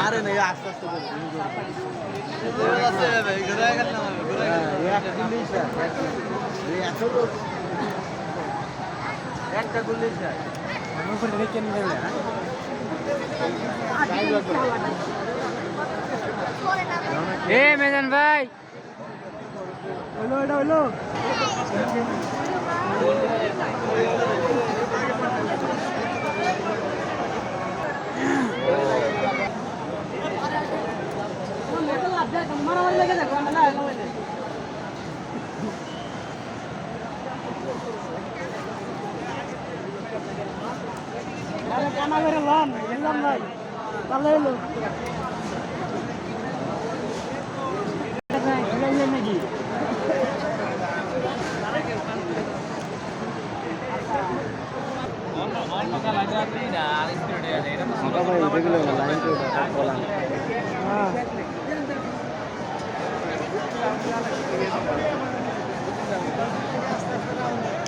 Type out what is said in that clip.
আরে না আস্তে আস্তে একটা গুলি মেজান ভাই। হইল এটা হইল। মারামারি লেগে যাবে না কানা করে লন বুঝলাম Thank you.